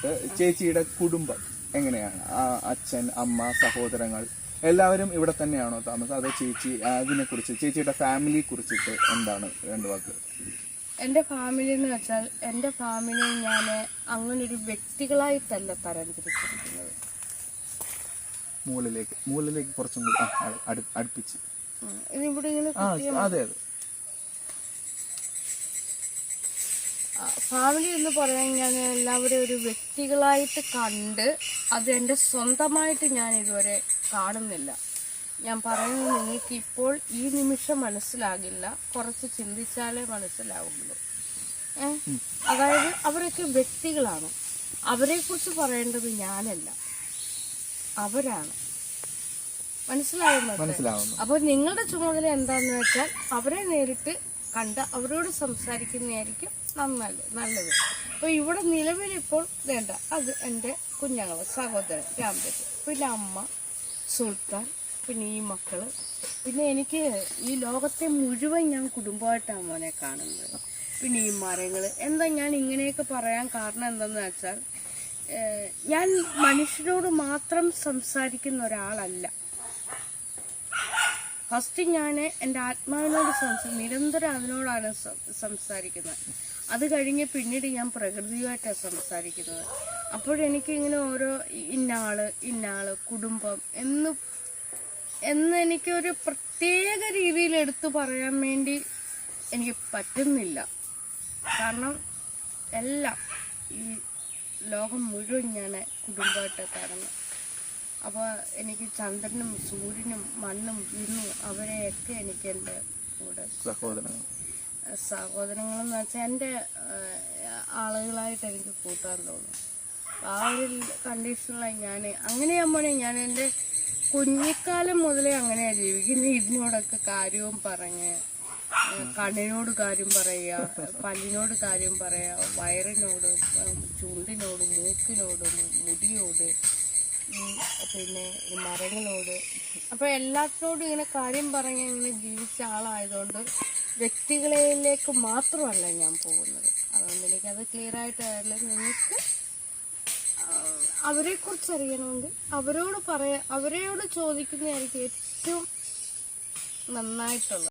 കുറിച്ചിട്ട് ചേച്ചിയുടെ കുടുംബം എങ്ങനെയാണ്? ആ, അച്ഛൻ അമ്മ സഹോദരങ്ങൾ എല്ലാവരും ഇവിടെ തന്നെയാണോ താമസം? അതോ ചേച്ചി അതിനെ കുറിച്ച് ചേച്ചിയുടെ ഫാമിലിയെ കുറിച്ചിട്ട് എന്താണ് രണ്ട് വാക്ക്? എന്റെ ഫാമിലി എന്ന് വെച്ചാൽ എന്റെ ഫാമിലി ഞാൻ അങ്ങനെ ഒരു വ്യക്തികളായിട്ടല്ല തരംതിരിച്ചിരിക്കുന്നത്. മൂലയിലേക്ക് മൂലയിലേക്ക് കുറച്ചും കൂടി അടുപ്പിച്ച്. ഇതിവിടെ ഇങ്ങനെ അതെ അതെ. ഫാമിലി എന്ന് പറയാൻ ഞാൻ എല്ലാവരും ഒരു വ്യക്തികളായിട്ട് കണ്ട് അത് എന്റെ സ്വന്തമായിട്ട് ഞാൻ ഇതുവരെ കാണുന്നില്ല. ഞാൻ പറയുന്നത് നിങ്ങൾക്ക് ഇപ്പോൾ ഈ നിമിഷം മനസ്സിലാകില്ല. കുറച്ച് ചിന്തിച്ചാലേ മനസ്സിലാവുള്ളൂ. അതായത് അവരൊക്കെ വ്യക്തികളാണ്. അവരെക്കുറിച്ച് പറയേണ്ടത് ഞാനല്ല. അവരാണ്. മനസ്സിലാവുന്നത് മനസ്സിലാവുന്നു. അപ്പോൾ നിങ്ങളുടെ ചുമതല എന്താന്ന് വെച്ചാൽ അവരെ നേരിട്ട് കണ്ട് അവരോട് സംസാരിക്കുന്നതായിരിക്കും നന്നല്ല നല്ലത്. അപ്പോൾ ഇവിടെ നിലവിലിപ്പോൾ വേണ്ട അത് എന്റെ കുഞ്ഞുങ്ങൾ സഹോദരൻ രാംദേവ്. പിന്നെ അമ്മ സുൽത്താൻ പിന്നെ ഈ മക്കൾ പിന്നെ എനിക്ക് ഈ ലോകത്തെ മുഴുവൻ ഞാൻ കുടുംബമായിട്ടാണ് മോനെ കാണുന്നത്. പിന്നെ ഈ മരങ്ങൾ എന്താ ഞാൻ ഇങ്ങനെയൊക്കെ പറയാൻ കാരണം എന്താണെന്ന് വെച്ചാൽ ഞാൻ മനുഷ്യരോട് മാത്രം സംസാരിക്കുന്ന ഒരാളല്ല. ഫസ്റ്റ് ഞാൻ എന്റെ ആത്മാവിനോട് സംസാ നിരന്തരം അതിനോടാണ് സംസാരിക്കുന്നത്. അത് കഴിഞ്ഞ് പിന്നീട് ഞാൻ പ്രകൃതിയുമായിട്ടാണ് സംസാരിക്കുന്നത്. അപ്പോഴെനിക്ക് ഇങ്ങനെ ഓരോ ഇന്നാൾ ഇന്നാൾ കുടുംബം എന്ന് എന്ന് എനിക്കൊരു പ്രത്യേക രീതിയിൽ എടുത്തു പറയാൻ വേണ്ടി എനിക്ക് പറ്റുന്നില്ല. കാരണം എല്ലാം ഈ ലോകം മുഴുവൻ ഞാൻ കുടുംബമായിട്ട് കാണുന്നു അപ്പോൾ എനിക്ക് ചന്ദ്രനും സൂര്യനും മണ്ണും ഇന്നും അവരെയൊക്കെ എനിക്ക് എന്റെ കൂടെ സഹോദരങ്ങൾ സഹോദരങ്ങളെന്ന് വെച്ചാൽ എന്റെ ആളുകളായിട്ട് എനിക്ക് കൂട്ടാൻ തോന്നും. ആ ഒരു കണ്ടീഷനിലാണ് ഞാൻ അങ്ങനെയാകുമ്പോഴേ ഞാൻ എന്റെ കുഞ്ഞിക്കാലം മുതലേ അങ്ങനെയാണ് ജീവിക്കുന്നത് ഇതിനോടൊക്കെ കാര്യവും പറഞ്ഞ് കണ്ണിനോട് കാര്യം പറയുക പല്ലിനോട് കാര്യം പറയുക വയറിനോട് ചുണ്ടിനോട് മൂക്കിനോട് മുടിയോട് പിന്നെ മരങ്ങളോട്. അപ്പോൾ എല്ലാത്തിനോടും ഇങ്ങനെ കാര്യം പറഞ്ഞ് ഇങ്ങനെ ജീവിച്ച ആളായതുകൊണ്ട് വ്യക്തികളിലേക്ക് മാത്രമല്ല ഞാൻ പോകുന്നത്. അതുകൊണ്ട് എനിക്കത് ക്ലിയർ ആയിട്ട് അറിയില്ല. നിങ്ങൾക്ക് അവരെക്കുറിച്ച് അറിയണമെങ്കിൽ അവരോട് പറയാ അവരോട് ചോദിക്കുന്നതായിരിക്കും ഏറ്റവും നന്നായിട്ടുള്ളത്.